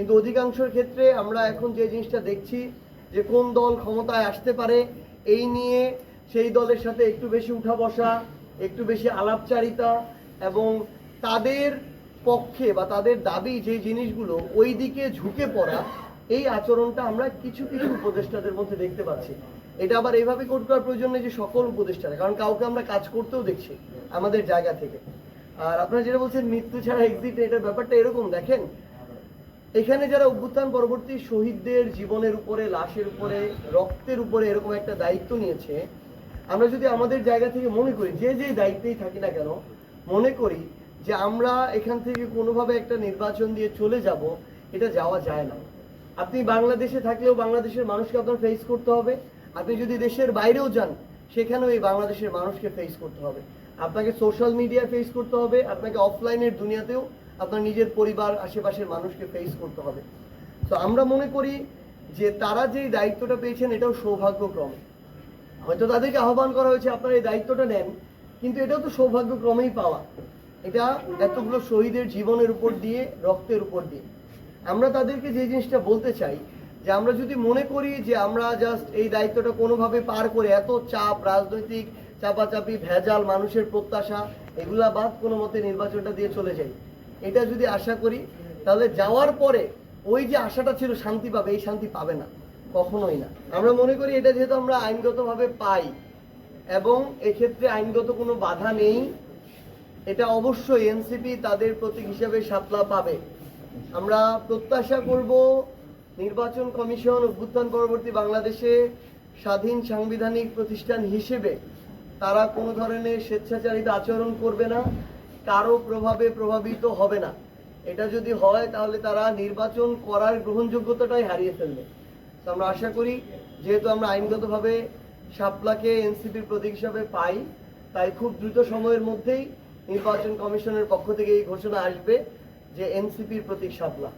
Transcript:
কিন্তু অধিকাংশের ক্ষেত্রে আমরা এখন যে জিনিসটা দেখছি যে কোন দল ক্ষমতায় আসতে পারে, এই নিয়ে সেই দলের সাথে একটু বেশি উঠা বসা, একটু বেশি আলাপচারিতা এবং তাদের পক্ষে বা তাদের দাবি যে জিনিসগুলো ওই দিকে ঝুঁকে পড়া, এই আচরণটা আমরা কিছু কিছু উপদেষ্টাদের মধ্যে দেখতে পাচ্ছি। এটা আবার এইভাবে কোট করার প্রয়োজন নেই যে সকল উপদেষ্টারা, কারণ কাউকে আমরা কাজ করতেও দেখছি আমাদের জায়গা থেকে। আর আপনারা যেটা বলছেন, মৃত্যু ছাড়া এক্সিট এটার ব্যাপারটা এরকম, দেখেন এখানে যারা অভ্যুত্থান পরবর্তী শহীদদের জীবনের উপরে, লাশের উপরে, রক্তের উপরে এরকম একটা দায়িত্ব নিয়েছে, আমরা যদি আমাদের জায়গা থেকে মনে করি, যে যে দায়িত্বেই থাকি না কেন, মনে করি যে আমরা এখান থেকে কোনোভাবে একটা নির্বাচন দিয়ে চলে যাব, এটা যাওয়া যায় না। আপনি বাংলাদেশে থাকলেও বাংলাদেশের মানুষকে আপনার ফেস করতে হবে। আপনি যদি দেশের বাইরেও যান, সেখানেও এই বাংলাদেশের মানুষকে ফেস করতে হবে। আপনাকে সোশ্যাল মিডিয়া ফেস করতে হবে, আপনাকে অফলাইনের দুনিয়াতেও আপনার নিজের পরিবার, আশেপাশের মানুষকে ফেস করতে হবে। তো আমরা মনে করি যে তারা যেই দায়িত্বটা পেয়েছেন, এটাও সৌভাগ্যক্রমে। হয়তো তাদেরকে আহ্বান করা হয়েছে, আপনারা এই দায়িত্বটা নেন, কিন্তু এটাও তো সৌভাগ্যক্রমেই পাওয়া। এটা এতগুলো শহীদের জীবনের উপর দিয়ে, রক্তের উপর দিয়ে। আমরা তাদেরকে যে জিনিসটা বলতে চাই, যে আমরা যদি মনে করি যে আমরা জাস্ট এই দায়িত্বটা কোনোভাবে পার করে এত চাপ, রাজনৈতিক চাপাচাপি, ভেজাল মানুষের প্রত্যাশা, এগুলা বাদ কোনো মতে নির্বাচনটা দিয়ে চলে যাই। এটা যদি আশা করি, তাহলে যাওয়ার পরে ওই যে আশাটা ছিল শান্তি পাবে, এই শান্তি পাবে না। কখনোই না। আমরা মনে করি এটা যেহেতু আমরা আইনগতভাবে পাই এবং এক্ষেত্রে আইনগত কোনো বাধা নেই, এটা অবশ্যই এনসিপি তাদের প্রতীক হিসেবে সাতলা পাবে। আমরা প্রত্যাশা করব নির্বাচন কমিশন অভ্যুত্থান পরবর্তী বাংলাদেশে স্বাধীন সাংবিধানিক প্রতিষ্ঠান হিসেবে তারা কোনো ধরনের স্বেচ্ছাচারিত আচরণ করবে না। কারও প্রভাবে প্রভাবিত হবে না। এটা যদি হয়, তাহলে তারা নির্বাচন করার গ্রহণযোগ্যতাটাই হারিয়ে ফেলবে। আমরা আশা করি, যেহেতু আমরা আইনগতভাবে সাপলাকে এনসিপির প্রতীক হিসাবে পাই, তাই খুব দ্রুত সময়ের মধ্যেই নির্বাচন কমিশনের পক্ষ থেকে এই ঘোষণা আসবে যে এনসিপির প্রতীক শাপলা